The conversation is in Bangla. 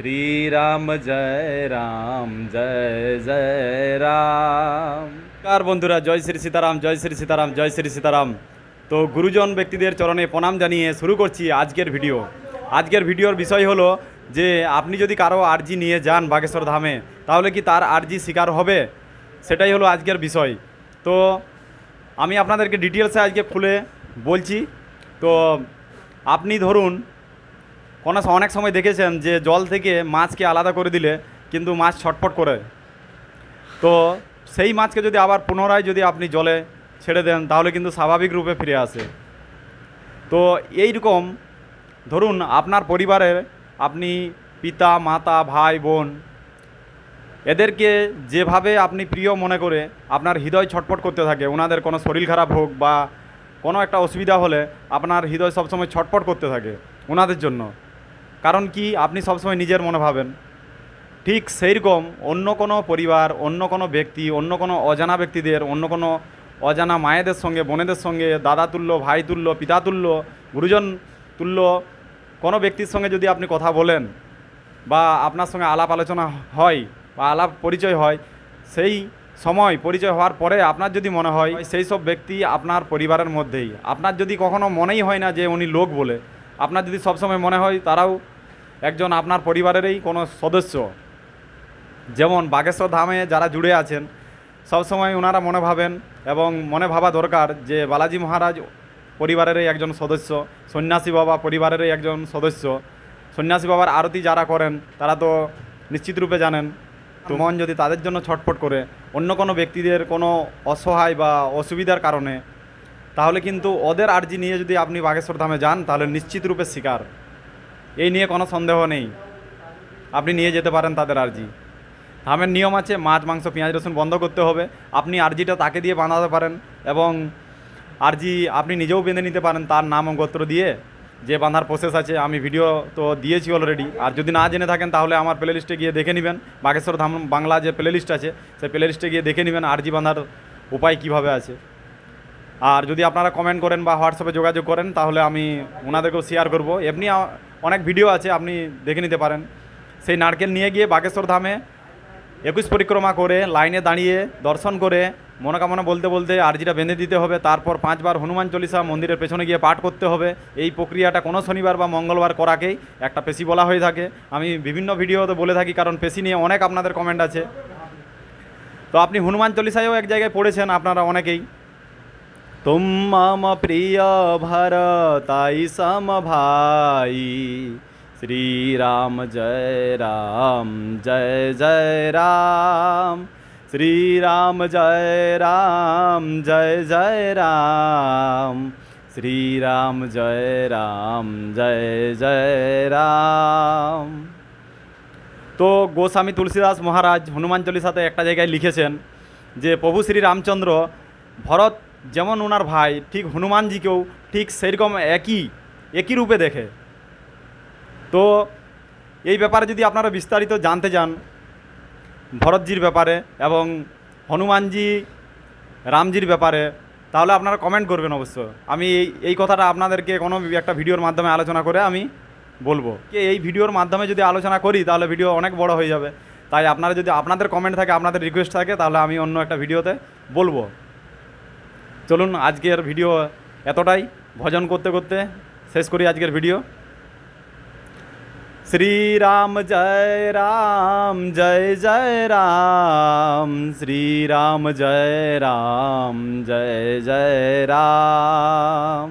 শ্রীরাম, জয় রাম, জয় জয় রাম। কার বন্ধুরা, জয় শ্রী সীতারাম, জয় শ্রী সীতারাম, জয় শ্রী সীতারাম? তো গুরুজন ব্যক্তিদের চরণে প্রণাম জানিয়ে শুরু করছি আজকের ভিডিও। আজকের ভিডিওর বিষয় হলো যে আপনি যদি কারও আর্জি নিয়ে যান বাগেশ্বর ধামে, তাহলে কি তার আর্জি স্বীকার হবে? সেটাই হলো আজকের বিষয়। তো আমি আপনাদেরকে ডিটেলসে আজকে খুলে বলছি। তো আপনি ধরুন স- অনেক সময় দেখেছেন যে জল থেকে মাছকে আলাদা করে দিলে কিন্তু মাছ ছটফট করে। তো সেই মাছকে যদি আবার পুনরায় যদি আপনি জলে ছেড়ে দেন, তাহলে কিন্তু স্বাভাবিক রূপে ফিরে আসে। তো এই রকম ধরুন আপনার পরিবারের আপনি পিতা, মাতা, ভাই, বোন, এদেরকে যেভাবে আপনি প্রিয় মনে করে আপনার হৃদয় ছটফট করতে থাকে, ওনাদের কোনো শরীর খারাপ হোক বা কোনো একটা অসুবিধা হলে আপনার হৃদয় সবসময় ছটফট করতে থাকে ওনাদের জন্য। কারণ কি আপনি সবসময় নিজের মনে ভাবেন। ঠিক সেই রকম অন্য কোনো পরিবার, অন্য কোনো ব্যক্তি, অন্য কোনো অজানা ব্যক্তিদের, অন্য কোনো অজানা মায়েদের সঙ্গে, বোনেদের সঙ্গে, দাদা তুল্য, ভাই তুল্য, পিতা তুল্য, গুরুজন তুল্য কোনো ব্যক্তির সঙ্গে যদি আপনি কথা বলেন বা আপনার সঙ্গে আলাপ আলোচনা হয় বা আলাপ পরিচয় হয়, সেই সময় পরিচয় হওয়ার পরে আপনার যদি মনে হয়, সেই সব ব্যক্তি আপনার পরিবারের মধ্যেই। আপনার যদি কখনো মনেই হয় না যে উনি লোক বলে, আপনার যদি সবসময় মনে হয় তারাও একজন আপনার পরিবারেরই কোনো সদস্য। যেমন বাগেশ্বর ধামে যারা জুড়ে আছেন সবসময় ওনারা মনে ভাবেন এবং মনে ভাবা দরকার যে বালাজি মহারাজ পরিবারেরই একজন সদস্য, সন্ন্যাসী বাবা পরিবারেরই একজন সদস্য। সন্ন্যাসী বাবার আরতি যারা করেন, তারা তো নিশ্চিত রূপে জানেন। তো মন যদি তাদের জন্য ছটফট করে অন্য কোনো ব্যক্তিদের কোনো অসহায় বা অসুবিধার কারণে, তাহলে কিন্তু ওদের আর্জি নিয়ে যদি আপনি বাগেশ্বর ধামে যান, তাহলে নিশ্চিত রূপে শিকার। এই নিয়ে কোনো সন্দেহ নেই। আপনি নিয়ে যেতে পারেন তাদের আর্জি। ধামের নিয়ম আছে, মাছ, মাংস, পেঁয়াজ, রসুন বন্ধ করতে হবে। আপনি আর্জিটা তাকে দিয়ে বানাতে পারেন এবং আর্জি আপনি নিজেও বেঁধে নিতে পারেন তার নাম গোত্র দিয়ে। যে বাঁধার প্রসেস আছে, আমি ভিডিও তো দিয়েছি অলরেডি আর যদি না জেনে থাকেন, তাহলে আমার প্লে লিস্টে গিয়ে দেখে নেবেন। বাগেশ্বর ধাম বাংলা যে প্লে লিস্ট আছে, সেই প্লে লিস্টে গিয়ে দেখে নেবেন আর্জি বাঁধার উপায় কীভাবে আছে। আর যদি আপনারা কমেন্ট করেন বা হোয়াটসঅ্যাপে যোগাযোগ করেন, তাহলে আমি ওনাদেরকেও শেয়ার করব। এমনি অনেক ভিডিও আছে, আপনি দেখে নিতে পারেন। সেই নারকেল নিয়ে গিয়ে বাগেশ্বর ধামে একুশ পরিক্রমা করে, লাইনে দাঁড়িয়ে দর্শন করে, মনোকামনা বলতে বলতে আর্জিটা বেঁধে দিতে হবে, তারপর পাঁচবার হনুমান চল্লিশা মন্দিরের পেছনে গিয়ে পাঠ করতে হবে। এই প্রক্রিয়াটা কোনো শনিবার বা মঙ্গলবার করাকেই একটা পেশি বলা হয়ে থাকে। আমি বিভিন্ন ভিডিওতে বলে থাকি, কারণ পেশি নিয়ে অনেক আপনাদের কমেন্ট আছে। তো আপনি হনুমান চল্লিশায়ও এক জায়গায় পড়েছেন, আপনারা অনেকেই। তুম মম প্রিয় ভরতাই সম ভাই। শ্রীরাম জয় রাম, জয় জয় রাম। শ্রীরাম জয় রাম, জয় জয় রাম। শ্রীরাম জয় রাম, জয় জয় রাম। তো গোস্বামী তুলসীদাস মহারাজ হনুমান চল্লিশাতে একটা জায়গায় লিখেছেন যে, প্রভু শ্রী রামচন্দ্র ভরত যেমন ওনার ভাই, ঠিক হনুমানজিকেও ঠিক সেরকম একই একই রূপে দেখে। তো এই ব্যাপারে যদি আপনারা বিস্তারিত জানতে চান, ভরতজির ব্যাপারে এবং হনুমানজি, রামজির ব্যাপারে, তাহলে আপনারা কমেন্ট করবেন অবশ্য। আমি এই এই কথাটা আপনাদেরকে কোনো একটা ভিডিওর মাধ্যমে আলোচনা করে আমি বলব। কি এই ভিডিওর মাধ্যমে যদি আলোচনা করি, তাহলে ভিডিও অনেক বড় হয়ে যাবে। তাই আপনারা যদি, আপনাদের কমেন্ট থাকে, আপনাদের রিকোয়েস্ট থাকে, তাহলে আমি অন্য একটা ভিডিওতে বলব। চলুন আজকের ভিডিও এতটাই। ভজন করতে করতে শেষ করি আজকের ভিডিও। শ্রীরাম জয় রাম, জয় জয় রাম, শ্রীরাম জয় রাম, জয় জয় রাম।